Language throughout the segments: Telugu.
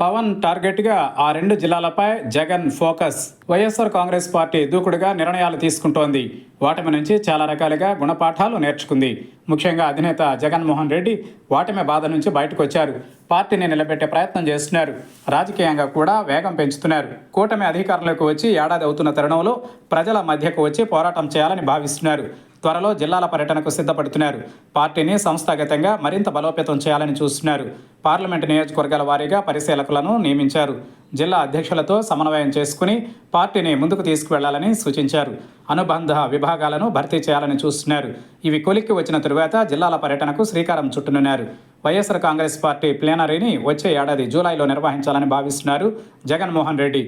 పవన్ టార్గెట్గా ఆ రెండు జిల్లాలపై Jagan focus. YSR Congress party దూకుడుగా నిర్ణయాలు తీసుకుంటోంది. వాటమి నుంచి చాలా రకాలుగా గుణపాఠాలు నేర్చుకుంది. ముఖ్యంగా అధినేత జగన్మోహన్ రెడ్డి వాటమి బాధ నుంచి బయటకు వచ్చారు పార్టీని నిలబెట్టే ప్రయత్నం చేస్తున్నారు. రాజకీయంగా కూడా వేగం పెంచుతున్నారు. కూటమి అధికారంలోకి వచ్చి ఏడాది అవుతున్న తరుణంలో ప్రజల మధ్యకు వచ్చి పోరాటం చేయాలని భావిస్తున్నారు. త్వరలో జిల్లాల పర్యటనకు సిద్ధపడుతున్నారు. పార్టీని సంస్థాగతంగా మరింత బలోపేతం చేయాలని చూస్తున్నారు. పార్లమెంటు నియోజకవర్గాల వారీగా పరిశీలకులను నియమించారు. జిల్లా అధ్యక్షులతో సమన్వయం చేసుకుని పార్టీని ముందుకు తీసుకువెళ్ళాలని సూచించారు. అనుబంధ విభాగాలను భర్తీ చేయాలని చూస్తున్నారు. ఇవి కొలిక్కి వచ్చిన తరువాత జిల్లాల పర్యటనకు శ్రీకారం చుట్టనున్నారు. వైఎస్ఆర్ కాంగ్రెస్ పార్టీ ప్లేనరీని వచ్చే ఏడాది జూలైలో నిర్వహించాలని భావిస్తున్నారు జగన్మోహన్ రెడ్డి.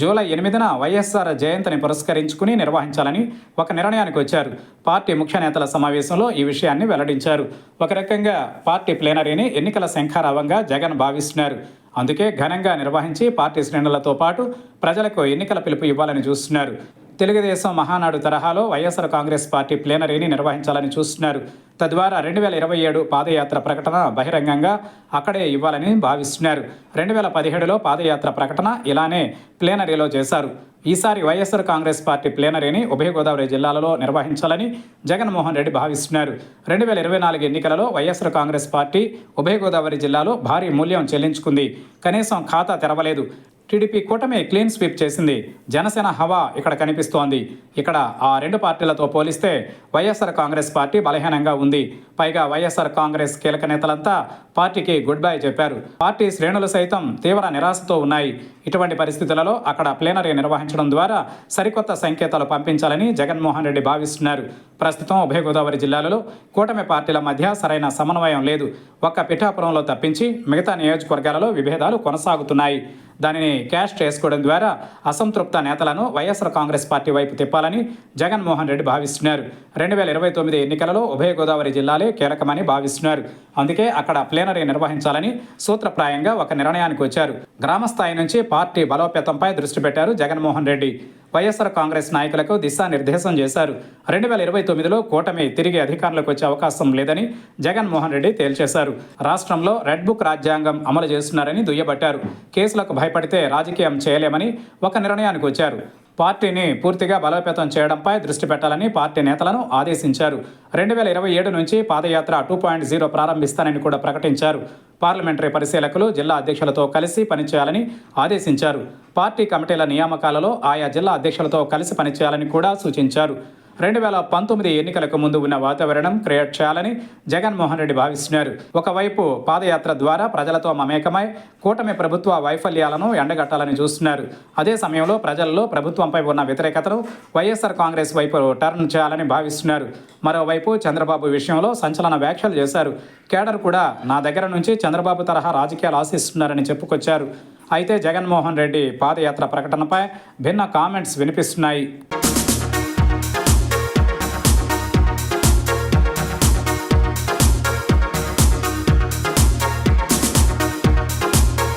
జూలై ఎనిమిదిన వైఎస్ఆర్ జయంతిని పురస్కరించుకుని నిర్వహించాలని ఒక నిర్ణయానికి వచ్చారు. పార్టీ ముఖ్య నేతల సమావేశంలో ఈ విషయాన్ని వెల్లడించారు. ఒక రకంగా పార్టీ ప్లేనరీని ఎన్నికల శంఖారావంగా జగన్ భావిస్తున్నారు. అందుకే ఘనంగా నిర్వహించి పార్టీ శ్రేణులతో పాటు ప్రజలకు ఎన్నికల పిలుపు ఇవ్వాలని చూస్తున్నారు. తెలుగుదేశం మహానాడు తరహాలో వైఎస్ఆర్ కాంగ్రెస్ పార్టీ ప్లేనరీని నిర్వహించాలని చూస్తున్నారు. తద్వారా రెండు వేల ఇరవై ఏడు పాదయాత్ర ప్రకటన బహిరంగంగా అక్కడే ఇవ్వాలని భావిస్తున్నారు. రెండు వేల పదిహేడులో పాదయాత్ర ప్రకటన ఇలానే ప్లేనరీలో చేశారు. ఈసారి వైఎస్ఆర్ కాంగ్రెస్ పార్టీ ప్లేనరీని ఉభయ గోదావరి జిల్లాలలో నిర్వహించాలని జగన్మోహన్ రెడ్డి భావిస్తున్నారు. రెండు వేల ఇరవై నాలుగు ఎన్నికలలో వైఎస్ఆర్ కాంగ్రెస్ పార్టీ ఉభయ గోదావరి జిల్లాలో భారీ మూల్యం చెల్లించుకుంది. కనీసం ఖాతా తెరవలేదు. టీడీపీ కూటమి క్లీన్ స్వీప్ చేసింది. జనసేన హవా ఇక్కడ కనిపిస్తోంది. ఇక్కడ ఆ రెండు పార్టీలతో పోలిస్తే వైఎస్ఆర్ కాంగ్రెస్ పార్టీ బలహీనంగా ఉంది. పైగా వైఎస్ఆర్ కాంగ్రెస్ కీలక నేతలంతా పార్టీకి గుడ్ బై చెప్పారు. పార్టీ శ్రేణులు సైతం తీవ్ర నిరాశతో ఉన్నాయి. ఇటువంటి పరిస్థితులలో అక్కడ ప్లేనరీ నిర్వహించడం ద్వారా సరికొత్త సంకేతాలు పంపించాలని జగన్మోహన్ రెడ్డి భావిస్తున్నారు. ప్రస్తుతం ఉభయ గోదావరి జిల్లాలలో కూటమి పార్టీల మధ్య సరైన సమన్వయం లేదు. ఒక్క పిఠాపురంలో తప్పించి మిగతా నియోజకవర్గాలలో విభేదాలు కొనసాగుతున్నాయి. దానిని క్యాష్ చేసుకోవడం ద్వారా అసంతృప్త నేతలను వైఎస్ఆర్ కాంగ్రెస్ పార్టీ వైపు తిప్పాలని జగన్మోహన్ రెడ్డి భావిస్తున్నారు. రెండు వేల ఇరవై తొమ్మిది ఎన్నికలలో ఉభయ గోదావరి జిల్లాలే కీలకమని భావిస్తున్నారు. అందుకే అక్కడ ప్లేనరీ నిర్వహించాలని సూత్రప్రాయంగా ఒక నిర్ణయానికి వచ్చారు. గ్రామస్థాయి నుంచి పార్టీ బలోపేతంపై దృష్టి పెట్టారు జగన్మోహన్ రెడ్డి. వైఎస్ఆర్ కాంగ్రెస్ నాయకులకు దిశానిర్దేశం చేశారు. రెండు వేల ఇరవై తొమ్మిదిలో కూటమి తిరిగి అధికారంలోకి వచ్చే అవకాశం లేదని జగన్మోహన్ రెడ్డి తేల్చేశారు. రాష్ట్రంలో రెడ్ బుక్ రాజ్యాంగం అమలు చేస్తున్నారని దుయ్యబట్టారు. కేసులకు భయపడితే రాజకీయం చేయలేమని ఒక నిర్ణయానికి వచ్చారు. పార్టీని పూర్తిగా బలోపేతం చేయడంపై దృష్టి పెట్టాలని పార్టీ నేతలను ఆదేశించారు. రెండు వేల ఇరవై ఏడు నుంచి పాదయాత్ర టూ పాయింట్ జీరో ప్రారంభిస్తానని కూడా ప్రకటించారు. పార్లమెంటరీ పరిశీలకులు జిల్లా అధ్యక్షులతో కలిసి పనిచేయాలని ఆదేశించారు. పార్టీ కమిటీల నియామకాలలో ఆయా జిల్లా అధ్యక్షులతో కలిసి పనిచేయాలని కూడా సూచించారు. రెండు వేల పంతొమ్మిది ఎన్నికలకు ముందు ఉన్న వాతావరణం క్రియేట్ చేయాలని జగన్మోహన్ రెడ్డి భావిస్తున్నారు. ఒకవైపు పాదయాత్ర ద్వారా ప్రజలతో మమేకమై కూటమి ప్రభుత్వ వైఫల్యాలను ఎండగట్టాలని చూస్తున్నారు. అదే సమయంలో ప్రజల్లో ప్రభుత్వంపై ఉన్న వ్యతిరేకతను వైఎస్ఆర్ కాంగ్రెస్ వైపు టర్న్ చేయాలని భావిస్తున్నారు. మరోవైపు చంద్రబాబు విషయంలో సంచలన వ్యాఖ్యలు చేశారు. కేడర్ కూడా నా దగ్గర నుంచి చంద్రబాబు తరహా రాజకీయాలు ఆశిస్తున్నారని చెప్పుకొచ్చారు. అయితే జగన్మోహన్ రెడ్డి పాదయాత్ర ప్రకటనపై భిన్న కామెంట్స్ వినిపిస్తున్నాయి.